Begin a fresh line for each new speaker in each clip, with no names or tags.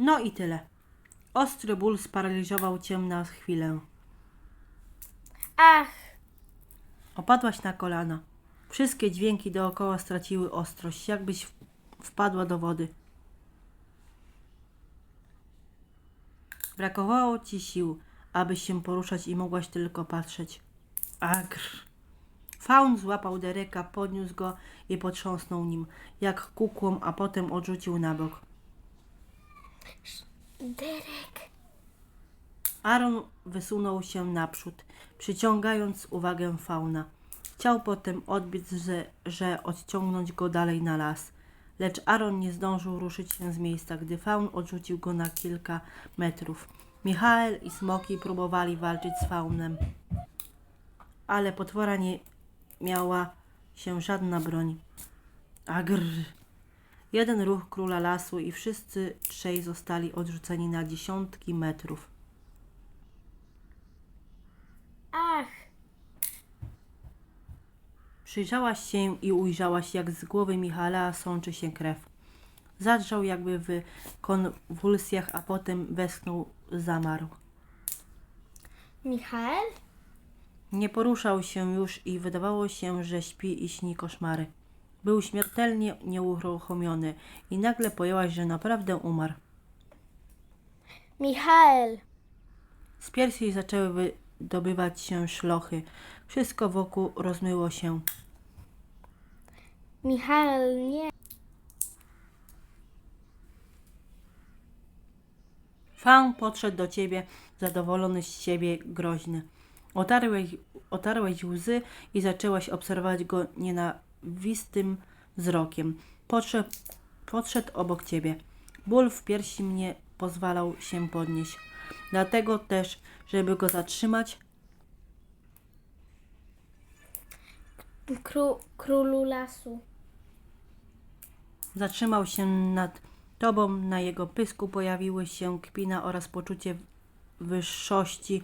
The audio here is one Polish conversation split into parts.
No i tyle. Ostry ból sparaliżował cię na chwilę.
Ach,
Opadłaś na kolana. Wszystkie dźwięki dookoła straciły ostrość, jakbyś w- wpadła do wody. Brakowało ci sił, abyś się poruszać i mogłaś tylko patrzeć. Agr. Faun złapał Dereka, podniósł go i potrząsnął nim, jak kukłą, a potem odrzucił na bok.
Derek.
Aaron wysunął się naprzód, przyciągając uwagę fauna. Chciał potem odbiec, że, że odciągnąć go dalej na las. Lecz Aaron nie zdążył ruszyć się z miejsca, gdy faun odrzucił go na kilka metrów. Michael i Smoki próbowali walczyć z faunem, ale potwora nie miała się żadna broń. Agr! Jeden ruch króla lasu i wszyscy trzej zostali odrzuceni na dziesiątki metrów.
Ach,
Przyjrzałaś się i ujrzałaś, jak z głowy Michała sączy się krew. Zadrżał jakby w konwulsjach, a potem westchnął, zamarł.
Michael?
Nie poruszał się już i wydawało się, że śpi i śni koszmary. Był śmiertelnie nieuruchomiony i nagle pojęłaś, że naprawdę umarł.
Michael!
Z piersi zaczęły wydobywać się szlochy. Wszystko wokół rozmyło się.
Michael, nie.
Faun podszedł do ciebie, zadowolony z siebie, groźny. Otarłeś, otarłeś łzy i zaczęłaś obserwować go nienawistym wzrokiem. Podszedł, podszedł obok ciebie. Ból w piersi nie pozwalał się podnieść. Dlatego też, żeby go zatrzymać,
Kró, królu lasu.
zatrzymał się nad tobą. Na jego pysku pojawiły się kpina oraz poczucie wyższości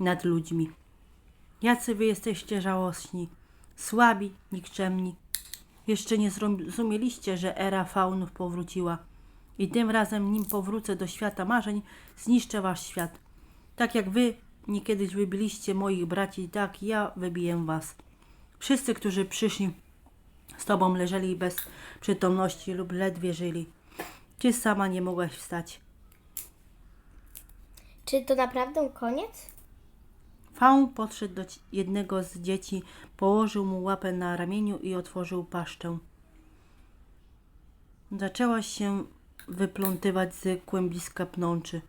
nad ludźmi. Jacy wy jesteście żałośni, słabi, nikczemni. Jeszcze nie zrozumieliście, że era faunów powróciła. I tym razem, nim powrócę do świata marzeń, zniszczę wasz świat. Tak jak wy nie kiedyś wybiliście moich braci, tak ja wybiję was. Wszyscy, którzy przyszli z tobą, leżeli bez przytomności lub ledwie żyli. Ty sama nie mogłaś wstać.
Czy to naprawdę koniec?
Faun podszedł do jednego z dzieci, położył mu łapę na ramieniu i otworzył paszczę. Zaczęła się wyplątywać z kłębiska pnączy.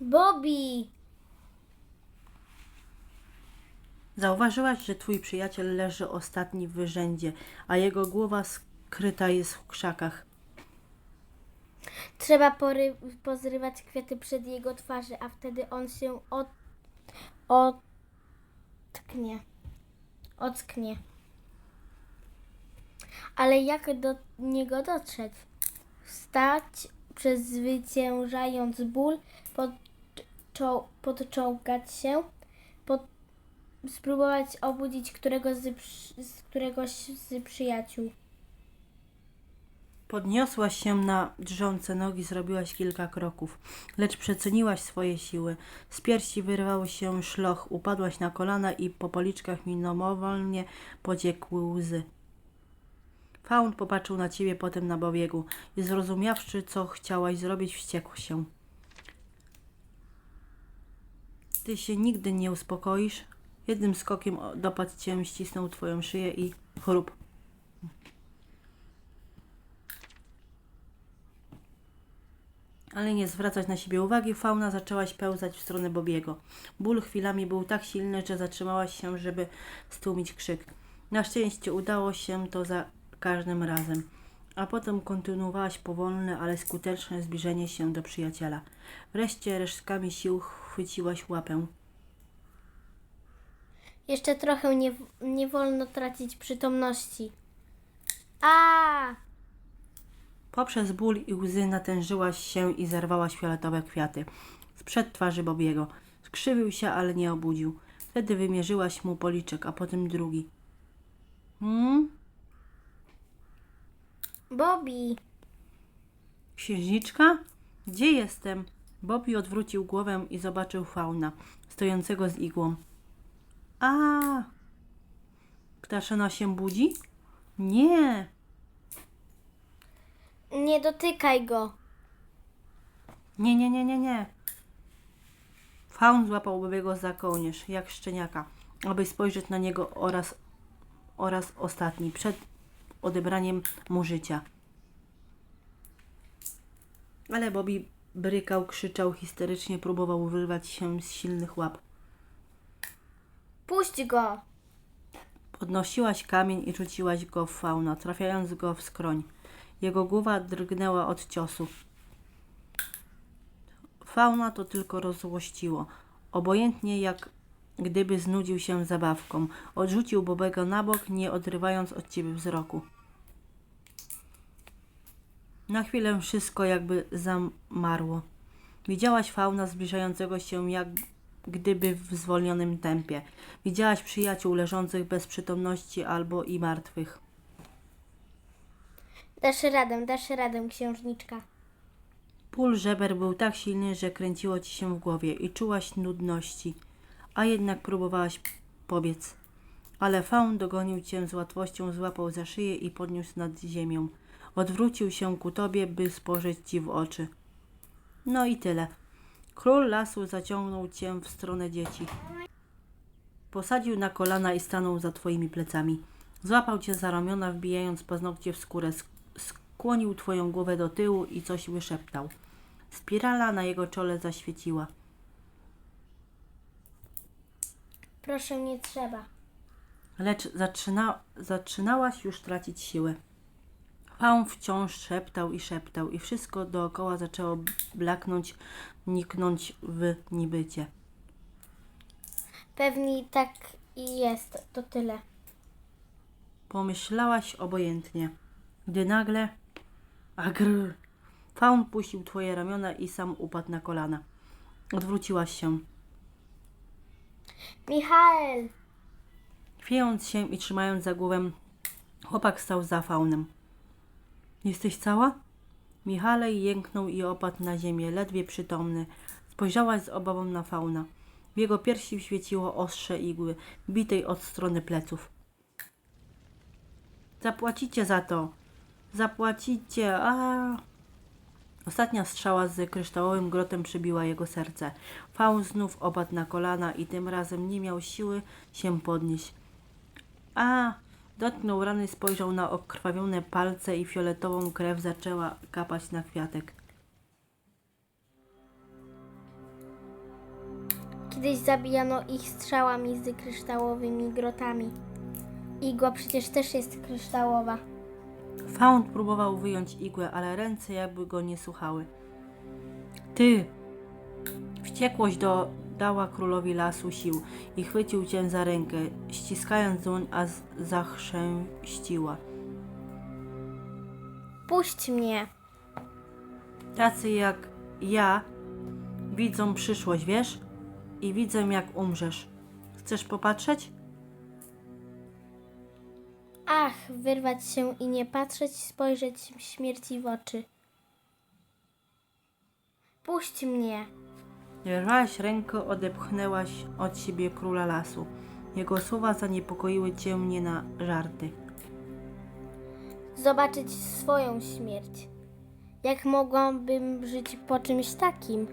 Bobby!
Zauważyłaś, że twój przyjaciel leży ostatni w rzędzie, a jego głowa skryta jest w krzakach.
Trzeba pory, pozrywać kwiaty przed jego twarzy, a wtedy on się od, otknie. Ocknie. Ale jak do niego dotrzeć? Wstać, przezwyciężając ból, podczo- podczołgać się, pod, spróbować obudzić z, z któregoś z przyjaciół.
Podniosłaś się na drżące nogi, zrobiłaś kilka kroków, lecz przeceniłaś swoje siły. Z piersi wyrwał się szloch, upadłaś na kolana i po policzkach mimowolnie pociekły łzy. Faun popatrzył na ciebie, potem na Bobiegu i zrozumiawszy, co chciałaś zrobić, wściekł się. Ty się nigdy nie uspokoisz. Jednym skokiem dopadł cię, ścisnął twoją szyję i chrup. Ale nie zwracać na siebie uwagi, fauna zaczęłaś pełzać w stronę Bobiego. Ból chwilami był tak silny, że zatrzymałaś się, żeby stłumić krzyk. Na szczęście udało się to za każdym razem. A potem kontynuowałaś powolne, ale skuteczne zbliżenie się do przyjaciela. Wreszcie resztkami sił chwyciłaś łapę.
Jeszcze trochę nie, nie wolno tracić przytomności. A!
Poprzez ból i łzy natężyłaś się i zerwałaś fioletowe kwiaty. Sprzed twarzy Bobiego. Skrzywił się, ale nie obudził. Wtedy wymierzyłaś mu policzek, a potem drugi. Hmm?
Bobby!
Księżniczka? Gdzie jestem? Bobby odwrócił głowę i zobaczył fauna, stojącego z igłą. A! Ptaszyna się budzi? Nie!
Nie dotykaj go.
Nie, nie, nie, nie, nie. Faun złapał Bobiego za kołnierz, jak szczeniaka, aby spojrzeć na niego oraz, oraz ostatni, przed odebraniem mu życia. Ale Bobby brykał, krzyczał histerycznie, próbował wyrwać się z silnych łap.
Puść go.
Podnosiłaś kamień i rzuciłaś go w fauna, trafiając go w skroń. Jego głowa drgnęła od ciosu. Fauna to tylko rozzłościło. Obojętnie jak gdyby znudził się zabawką. Odrzucił Bobego na bok, nie odrywając od ciebie wzroku. Na chwilę wszystko jakby zamarło. Widziałaś fauna zbliżającego się jak gdyby w zwolnionym tempie. Widziałaś przyjaciół leżących bez przytomności albo i martwych.
Dasz radę, dasz radę, księżniczka.
Ból żeber był tak silny, że kręciło ci się w głowie i czułaś nudności, a jednak próbowałaś pobiec. Ale faun dogonił cię z łatwością, złapał za szyję i podniósł nad ziemią. Odwrócił się ku tobie, by spojrzeć ci w oczy. No i tyle. Król lasu zaciągnął cię w stronę dzieci. Posadził na kolana i stanął za twoimi plecami. Złapał cię za ramiona, wbijając paznokcie w skórę. Sk- Skłonił twoją głowę do tyłu i coś wyszeptał. Spirala na jego czole zaświeciła.
Proszę, nie trzeba.
Lecz zaczyna, zaczynałaś już tracić siłę. Faun wciąż szeptał i szeptał i wszystko dookoła zaczęło blaknąć, niknąć w nibycie.
Pewnie tak i jest. To tyle.
Pomyślałaś obojętnie, gdy nagle... Agr! Faun puścił twoje ramiona i sam upadł na kolana. Odwróciłaś się.
Michael!
Chwiejąc się i trzymając za głowę, chłopak stał za faunem. Jesteś cała? Michalej jęknął i opadł na ziemię, ledwie przytomny. Spojrzałaś z obawą na fauna. W jego piersi świeciło ostrze igły, bitej od strony pleców. Zapłacicie za to! Zapłacicie! A! Ostatnia strzała z kryształowym grotem przybiła jego serce. Faun znów opadł na kolana i tym razem nie miał siły się podnieść. A! Dotknął rany, spojrzał na okrwawione palce i fioletową krew zaczęła kapać na kwiatek.
Kiedyś zabijano ich strzałami z kryształowymi grotami. Igła przecież też jest kryształowa.
Faun próbował wyjąć igłę, ale ręce jakby go nie słuchały. Ty! Wściekłość dodała królowi lasu sił i chwycił cię za rękę, ściskając dłoń, a zachrzęściła.
Puść mnie.
Tacy jak ja widzą przyszłość, wiesz? I widzę, jak umrzesz. Chcesz popatrzeć?
Ach, wyrwać się i nie patrzeć, spojrzeć śmierci w oczy. Puść mnie.
Wyrwałaś rękę, odepchnęłaś od siebie króla lasu. Jego słowa zaniepokoiły cię nie na żarty.
Zobaczyć swoją śmierć. Jak mogłabym żyć po czymś takim?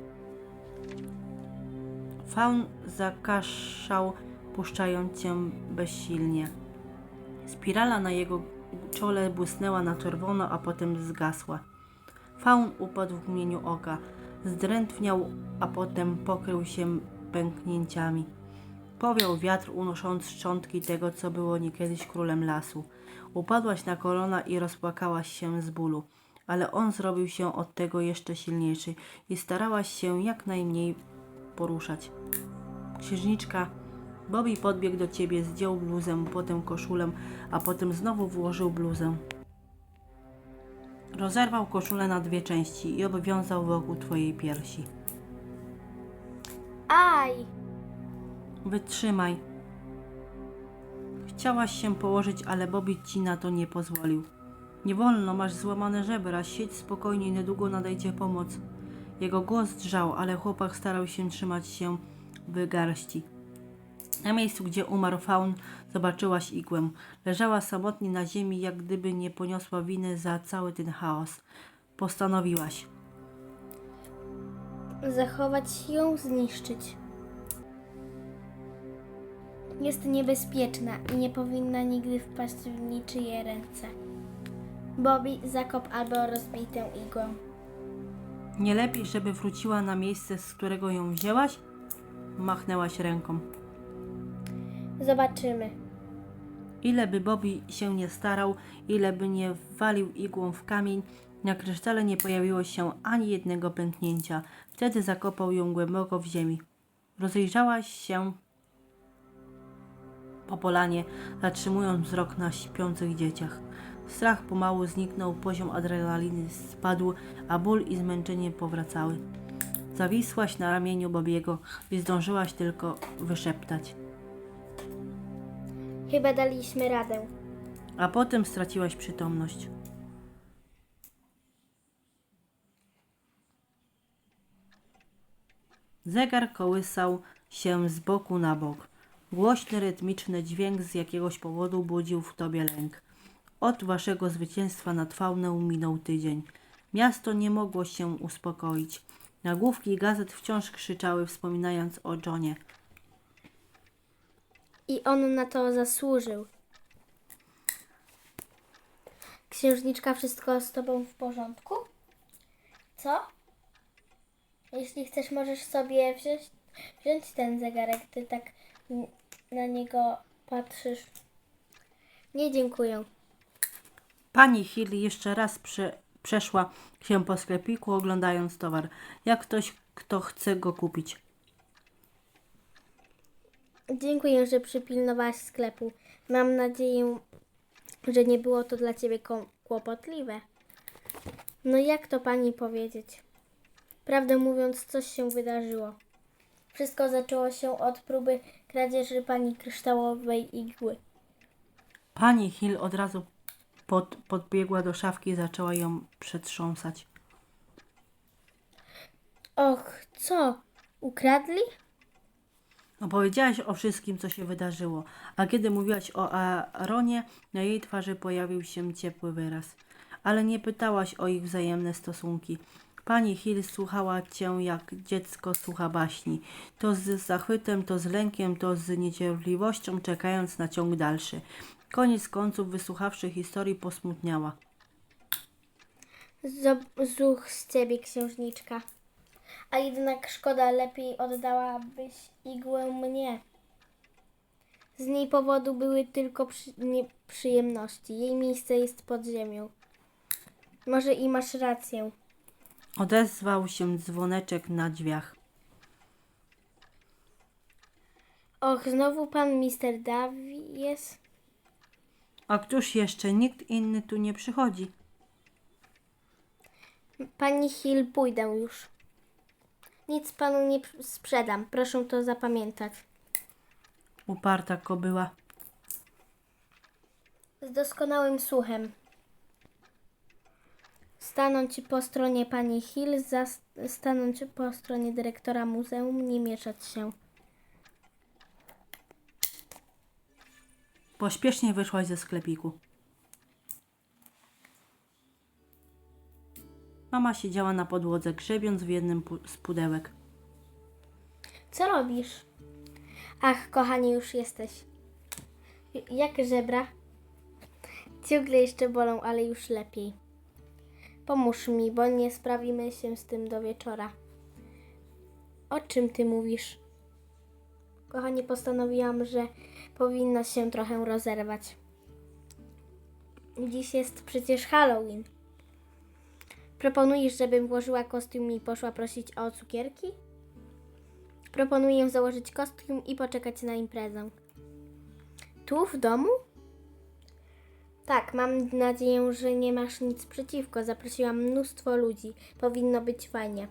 Faun zakaszał, puszczając cię bezsilnie. Spirala na jego czole błysnęła na czerwono, a potem zgasła. Faun upadł w mgnieniu oka. Zdrętwiał, a potem pokrył się pęknięciami. Powiał wiatr, unosząc szczątki tego, co było niekiedyś królem lasu. Upadłaś na kolana i rozpłakałaś się z bólu, ale on zrobił się od tego jeszcze silniejszy i starałaś się jak najmniej poruszać. Księżniczka, Bobby podbiegł do ciebie, zdjął bluzę, potem koszulę, a potem znowu włożył bluzę. Rozerwał koszulę na dwie części i obwiązał wokół twojej piersi.
Aj!
Wytrzymaj. Chciałaś się położyć, ale Bobby ci na to nie pozwolił. Nie wolno, masz złamane żebra, siedź spokojnie, niedługo nadejdzie pomoc. Jego głos drżał, ale chłopak starał się trzymać się w garści. Na miejscu, gdzie umarł faun, zobaczyłaś igłę. Leżała samotnie na ziemi, jak gdyby nie poniosła winy za cały ten chaos. Postanowiłaś.
Zachować ją, zniszczyć. Jest niebezpieczna i nie powinna nigdy wpaść w niczyje ręce. Bobby, zakop albo rozbij tę igłę.
Nie lepiej, żeby wróciła na miejsce, z którego ją wzięłaś? Machnęłaś ręką.
Zobaczymy.
Ile by Bobby się nie starał, ile by nie walił igłą w kamień, na krysztale nie pojawiło się ani jednego pęknięcia. Wtedy zakopał ją głęboko w ziemi. Rozejrzałaś się po polanie, zatrzymując wzrok na śpiących dzieciach. Strach pomału zniknął, poziom adrenaliny spadł, a ból i zmęczenie powracały. Zawisłaś na ramieniu Bobiego i zdążyłaś tylko wyszeptać.
Chyba daliśmy radę.
a potem straciłaś przytomność. Zegar kołysał się z boku na bok. Głośny, rytmiczny dźwięk z jakiegoś powodu budził w tobie lęk. Od waszego zwycięstwa nad fauną minął tydzień. Miasto nie mogło się uspokoić. Nagłówki gazet wciąż krzyczały, wspominając o Johnie.
I on na to zasłużył. Księżniczka, wszystko z tobą w porządku? Co? Jeśli chcesz, możesz sobie wziąć, wziąć ten zegarek, ty tak na niego patrzysz. Nie dziękuję.
Pani Hill jeszcze raz prze, przeszła się po sklepiku, oglądając towar, jak ktoś, kto chce go kupić.
Dziękuję, że przypilnowałaś sklepu. Mam nadzieję, że nie było to dla ciebie kłopotliwe. No jak to pani powiedzieć? Prawdę mówiąc, coś się wydarzyło. Wszystko zaczęło się od próby kradzieży pani kryształowej igły.
Pani Hill od razu pod, podbiegła do szafki i zaczęła ją przetrząsać.
Och, co? Ukradli?
Opowiedziałaś o wszystkim, co się wydarzyło, a kiedy mówiłaś o Aaronie, na jej twarzy pojawił się ciepły wyraz. Ale nie pytałaś o ich wzajemne stosunki. Pani Hill słuchała cię jak dziecko słucha baśni, to z zachwytem, to z lękiem, to z niecierpliwością, czekając na ciąg dalszy. Koniec końców, wysłuchawszy historii, posmutniała.
Zuch z ciebie, księżniczka. A jednak szkoda, lepiej oddałabyś igłę mnie. Z niej powodu były tylko przy- nieprzyjemności. Jej miejsce jest pod ziemią. Może i masz rację.
Odezwał się dzwoneczek na drzwiach.
Och, znowu pan Mister Davies?
A któż jeszcze? Nikt inny tu nie przychodzi.
Pani Hill, pójdę już. Nic panu nie p- sprzedam, proszę to zapamiętać.
Uparta kobyła.
Z doskonałym słuchem. Stanąć po stronie pani Hill, zas- stanąć po stronie dyrektora muzeum, nie mieszać się.
Pośpiesznie wyszłaś ze sklepiku. Mama siedziała na podłodze, grzebiąc w jednym z pudełek.
Co robisz? Ach, kochanie, już jesteś. Jak żebra? Ciągle jeszcze bolą, ale już lepiej. Pomóż mi, bo nie sprawimy się z tym do wieczora. O czym ty mówisz? Kochanie, postanowiłam, że powinna się trochę rozerwać. Dziś jest przecież Halloween. Proponujesz, żebym włożyła kostium i poszła prosić o cukierki? Proponuję założyć kostium i poczekać na imprezę. Tu w domu? Tak, mam nadzieję, że nie masz nic przeciwko. Zaprosiłam mnóstwo ludzi. Powinno być fajnie.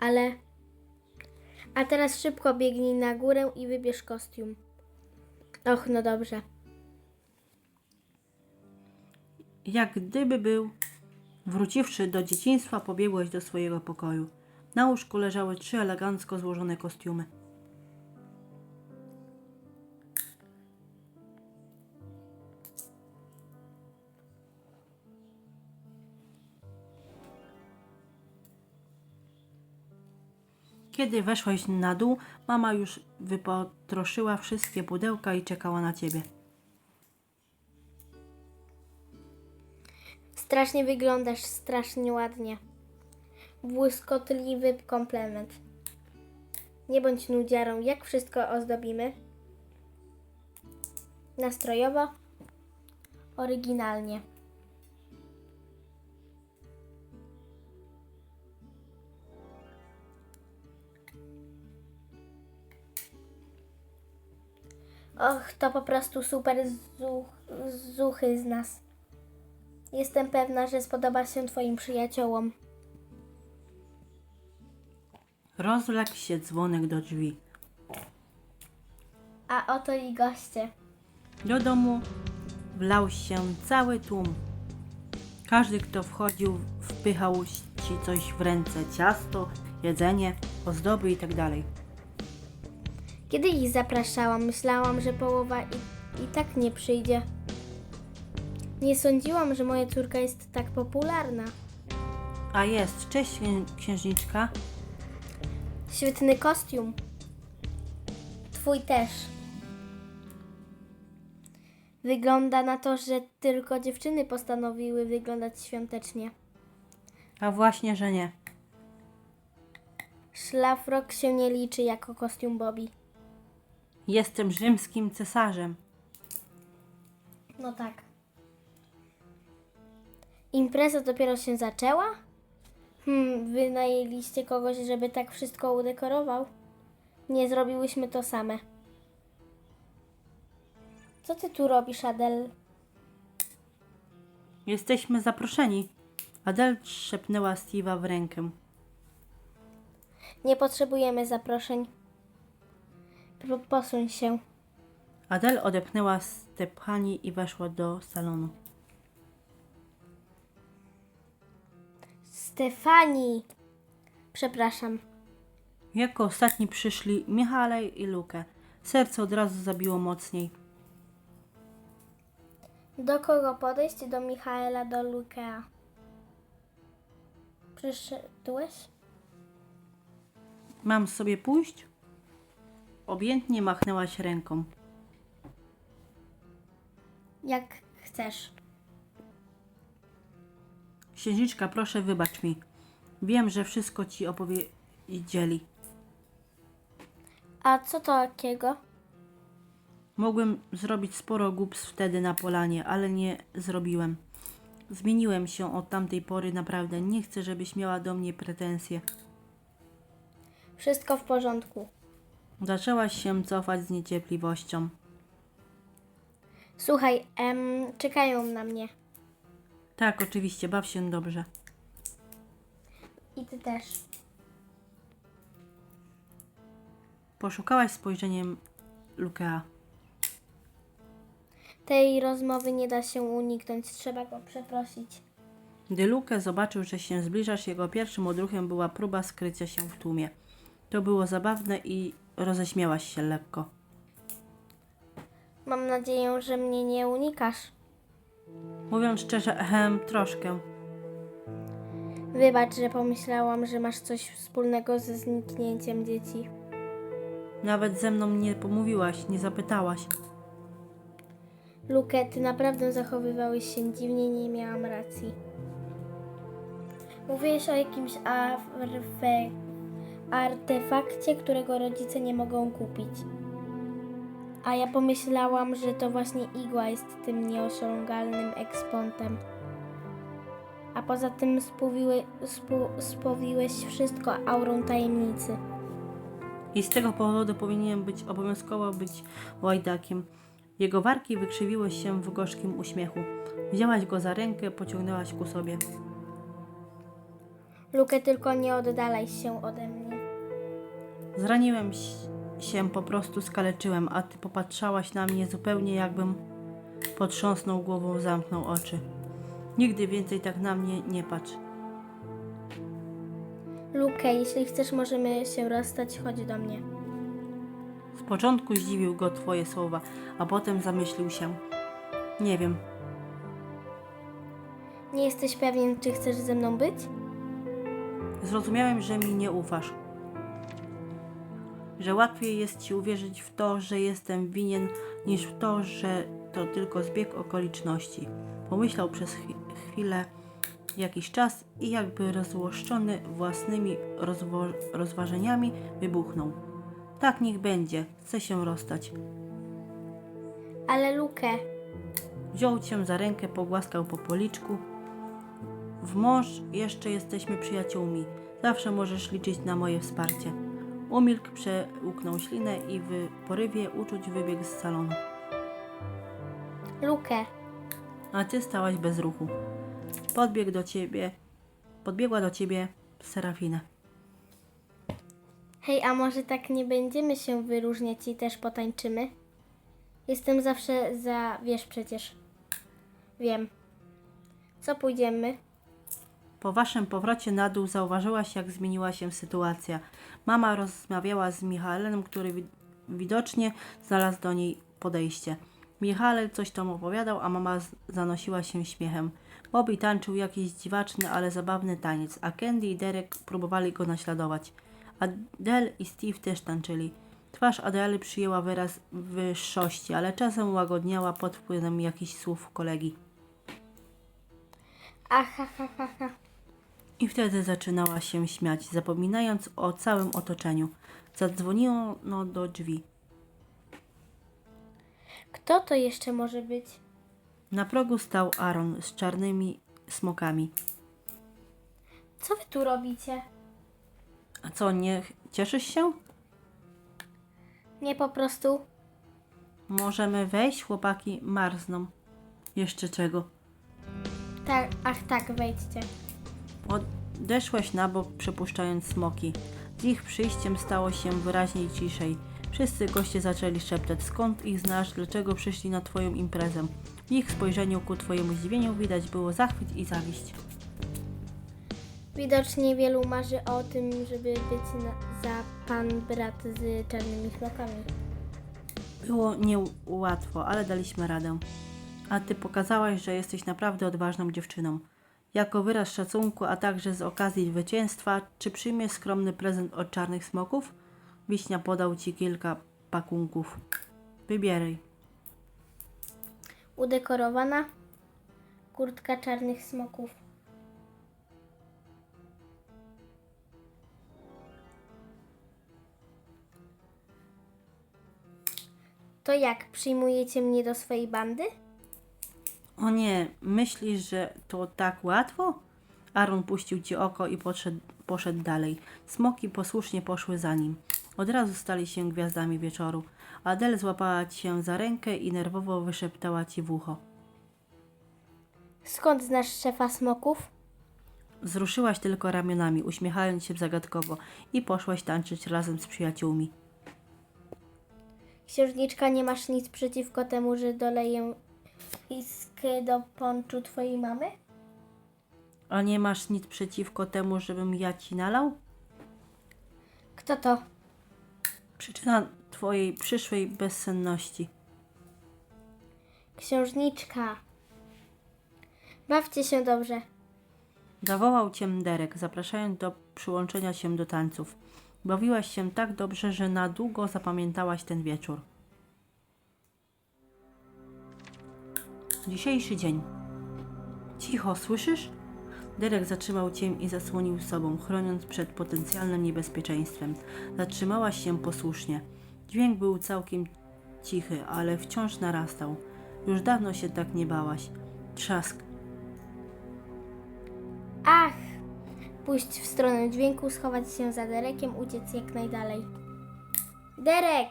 Ale. A teraz szybko biegnij na górę i wybierz kostium. Och, no dobrze.
Jak gdyby był, wróciwszy do dzieciństwa, pobiegłeś do swojego pokoju. Na łóżku leżały trzy elegancko złożone kostiumy. Kiedy weszłaś na dół, mama już wypotroszyła wszystkie pudełka i czekała na ciebie.
Strasznie wyglądasz, strasznie ładnie. Błyskotliwy komplement. Nie bądź nudziarą. Jak wszystko ozdobimy? Nastrojowo? Oryginalnie. Och, to po prostu super zuch, zuchy z nas. Jestem pewna, że spodoba się Twoim przyjaciołom.
Rozległ się dzwonek do drzwi.
A oto i goście.
Do domu wlał się cały tłum. Każdy, kto wchodził, wpychał ci coś w ręce: ciasto, jedzenie, ozdoby itd.
Kiedy ich zapraszałam, myślałam, że połowa i, i tak nie przyjdzie. Nie sądziłam, że moja córka jest tak popularna.
A jest, cześć księ- księżniczka.
Świetny kostium. Twój też. Wygląda na to, że tylko dziewczyny postanowiły wyglądać świątecznie.
A właśnie, że nie.
Szlafrok się nie liczy jako kostium Bobby.
Jestem rzymskim cesarzem.
No tak. Impreza dopiero się zaczęła? Hmm, wynajęliście kogoś, żeby tak wszystko udekorował? Nie zrobiłyśmy to same. Co ty tu robisz, Adel?
Jesteśmy zaproszeni. Adel szepnęła Steve'a w rękę.
Nie potrzebujemy zaproszeń. Po- Posuń się.
Adel odepchnęła Stephanie i weszła do salonu.
Stefani! Przepraszam.
Jako ostatni przyszli Michale i Lukę. Serce od razu zabiło mocniej.
Do kogo podejść? Do Michaela, do Lukea. Przyszedłeś?
Mam sobie pójść? Objętnie machnęłaś ręką.
Jak chcesz.
Księżniczka, proszę wybacz mi. Wiem, że wszystko ci opowiedzieli.
A co to takiego?
Mogłem zrobić sporo głupstw wtedy na polanie, ale nie zrobiłem. Zmieniłem się od tamtej pory naprawdę. Nie chcę, żebyś miała do mnie pretensje.
Wszystko w porządku.
Zaczęłaś się cofać z niecierpliwością.
Słuchaj, em, czekają na mnie.
Tak, oczywiście, baw się dobrze.
I ty też.
Poszukałaś spojrzeniem Lukea.
Tej rozmowy nie da się uniknąć, trzeba go przeprosić.
Gdy Luke zobaczył, że się zbliżasz, jego pierwszym odruchem była próba skrycia się w tłumie. To było zabawne i roześmiałaś się lekko.
Mam nadzieję, że mnie nie unikasz.
Mówiąc szczerze, ehem, troszkę.
Wybacz, że pomyślałam, że masz coś wspólnego ze zniknięciem dzieci.
Nawet ze mną nie pomówiłaś, nie zapytałaś.
Luke, ty naprawdę zachowywałeś się dziwnie, nie miałam racji. Mówiłeś o jakimś arfe, artefakcie, którego rodzice nie mogą kupić. A ja pomyślałam, że to właśnie igła jest tym nieosiągalnym ekspontem. A poza tym spowiły, spo, spowiłeś wszystko aurą tajemnicy.
I z tego powodu powinien być obowiązkowo być łajdakiem. Jego warki wykrzywiły się w gorzkim uśmiechu. Wzięłaś go za rękę, pociągnęłaś ku sobie.
Luke, tylko nie oddalaj się ode mnie.
Zraniłem ś- się, po prostu skaleczyłem, a ty popatrzałaś na mnie zupełnie jakbym potrząsnął głową, zamknął oczy. Nigdy więcej tak na mnie nie patrz.
Luke, jeśli chcesz, możemy się rozstać, chodź do mnie.
Z początku zdziwił go twoje słowa, a potem zamyślił się. Nie wiem,
Nie jesteś pewien, czy chcesz ze mną być?
zrozumiałem, że mi nie ufasz. Że łatwiej jest ci uwierzyć w to, że jestem winien, niż w to, że to tylko zbieg okoliczności. Pomyślał przez chwi- chwilę jakiś czas i jakby rozłoszczony własnymi rozważeniami wybuchnął. Tak niech będzie, chcę się rozstać.
Ale Luke,
Wziął cię za rękę, pogłaskał po policzku. W mąż jeszcze jesteśmy przyjaciółmi. Zawsze możesz liczyć na moje wsparcie. Umilkł, przełknął ślinę i w porywie uczuć wybiegł z salonu.
Luke,
A ty stałaś bez ruchu. Podbiegł do ciebie, podbiegła do ciebie Serafina.
hej, a może tak nie będziemy się wyróżniać i też potańczymy? Jestem zawsze za, wiesz przecież. Wiem. Co pójdziemy?
Po waszym powrocie na dół zauważyłaś, jak zmieniła się sytuacja. Mama rozmawiała z Michałem, który wi- widocznie znalazł do niej podejście. Michał coś tam opowiadał, a mama zanosiła się śmiechem. Bobby tańczył jakiś dziwaczny, ale zabawny taniec, a Candy i Derek próbowali go naśladować. Adele i Steve też tańczyli. Twarz Adele przyjęła wyraz wyższości, ale czasem łagodniała pod wpływem jakichś słów kolegi.
Aha, ha, ha, ha.
I wtedy zaczynała się śmiać, zapominając o całym otoczeniu. Zadzwoniło do drzwi.
Kto to jeszcze może być?
Na progu stał Aaron z czarnymi smokami.
Co wy tu robicie?
A co, nie cieszysz się?
Nie po prostu.
Możemy wejść, chłopaki marzną. Jeszcze czego?
Tak, ach tak, wejdźcie.
Odeszłeś na bok, przepuszczając smoki. Z ich przyjściem stało się wyraźniej ciszej. Wszyscy goście zaczęli szeptać, skąd ich znasz, dlaczego przyszli na twoją imprezę. W ich spojrzeniu ku twojemu zdziwieniu widać było zachwyt i zawiść.
Widocznie wielu marzy o tym, żeby być na, za pan brat z czarnymi smokami.
Było niełatwo, ale daliśmy radę. A ty pokazałaś, że jesteś naprawdę odważną dziewczyną. Jako wyraz szacunku, a także z okazji zwycięstwa, czy przyjmiesz skromny prezent od czarnych smoków? Wiśnia podał ci kilka pakunków. Wybieraj.
Udekorowana kurtka czarnych smoków. To jak, przyjmujecie mnie do swojej bandy?
O nie, myślisz, że to tak łatwo? Aaron puścił ci oko i podszedł, poszedł dalej. Smoki posłusznie poszły za nim. Od razu stali się gwiazdami wieczoru. Adele złapała cię za rękę i nerwowo wyszeptała ci w ucho.
Skąd znasz szefa smoków?
Wzruszyłaś tylko ramionami, uśmiechając się zagadkowo i poszłaś tańczyć razem z przyjaciółmi.
Księżniczka, nie masz nic przeciwko temu, że doleję do ponczu twojej mamy?
A nie masz nic przeciwko temu, żebym ja ci nalał?
Kto to?
Przyczyna twojej przyszłej bezsenności.
Księżniczka. Bawcie się dobrze.
Zawołał cię Derek, zapraszając do przyłączenia się do tańców. Bawiłaś się tak dobrze, że na długo zapamiętałaś ten wieczór. Dzisiejszy dzień. Cicho, słyszysz? Derek zatrzymał cię i zasłonił sobą, chroniąc przed potencjalnym niebezpieczeństwem. Zatrzymałaś się posłusznie. Dźwięk był całkiem cichy, ale wciąż narastał. Już dawno się tak nie bałaś. Trzask.
Ach! Pójść w stronę dźwięku, schować się za Derekiem, uciec jak najdalej. Derek!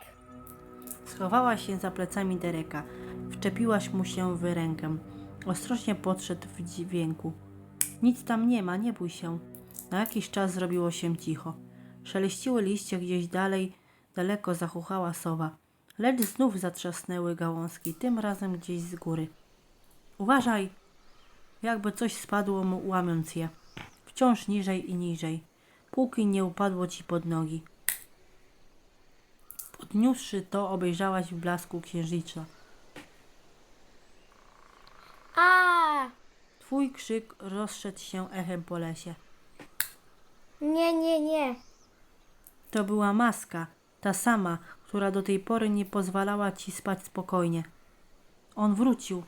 Schowała się za plecami Dereka. Wczepiłaś mu się w rękę. Ostrożnie podszedł w dźwięku. Nic tam nie ma, nie bój się. Na jakiś czas zrobiło się cicho. Szeleściły liście gdzieś dalej, daleko zachuchała sowa. Lecz znów zatrzasnęły gałązki, tym razem gdzieś z góry. Uważaj! jakby coś spadło mu łamiąc je. Wciąż niżej i niżej, póki nie upadło ci pod nogi. Podniósłszy to, obejrzałaś w blasku księżyca.
A!
Twój krzyk rozszedł się echem po lesie.
Nie, nie, nie.
To była maska, ta sama, która do tej pory nie pozwalała ci spać spokojnie. On wrócił,